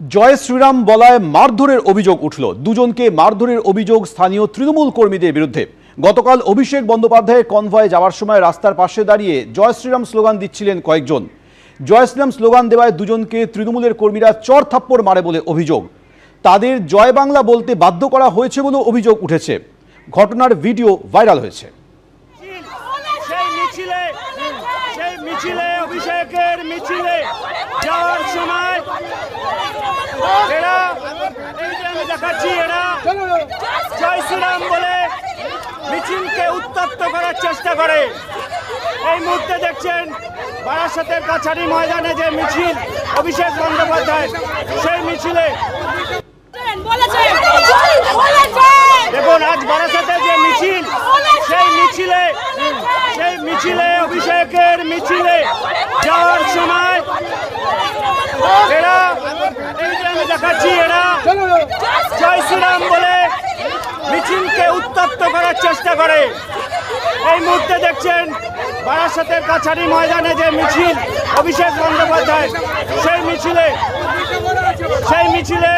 জয় শ্রীরাম বলায় মারধরের অভিযোগ উঠল। দুজনকে মারধরের অভিযোগ স্থানীয় তৃণমূল কর্মীদের বিরুদ্ধে। গতকাল অভিষেক বন্দ্যোপাধ্যায়ের কনভয়ে যাওয়ার সময় রাস্তার পাশে দাঁড়িয়ে জয় শ্রীরাম স্লোগান দিচ্ছিলেন কয়েকজন। জয় শ্রীরাম স্লোগান দেওয়ায় দুজনকে তৃণমূলের কর্মীরা চর থাপ্পড় মারে বলে অভিযোগ। তাদের জয় বাংলা বলতে বাধ্য করা হয়েছে বলে অভিযোগ উঠেছে। ঘটনার ভিডিও ভাইরাল হয়েছে। অভিষেকের মিছিলে যাওয়ার সময় যে আমি দেখাচ্ছি এরা জয় শ্রীরাম বলে মিছিলকে উত্তপ্ত করার চেষ্টা করে। এই মুহূর্তে দেখছেন বারাসাতের কাছারি ময়দানে যে মিছিল, অভিষেক বন্দ্যোপাধ্যায়, সেই মিছিলে দেখুন, আজ বারাসাতে যে মিছিল, সেই মিছিলে সেই মিছিলে অভিষেকের মিছিলে যাওয়ার সময় এরা এই যে আমি দেখাচ্ছি এরা। জয় শ্রীরাম বলে মিছিলকে উত্তপ্ত করার চেষ্টা করে। এই মুহূর্তে দেখছেন বারাসাতের কাছারি ময়দানে যে মিছিল অভিষেক বন্দ্যোপাধ্যায় সেই মিছিলে সেই মিছিলে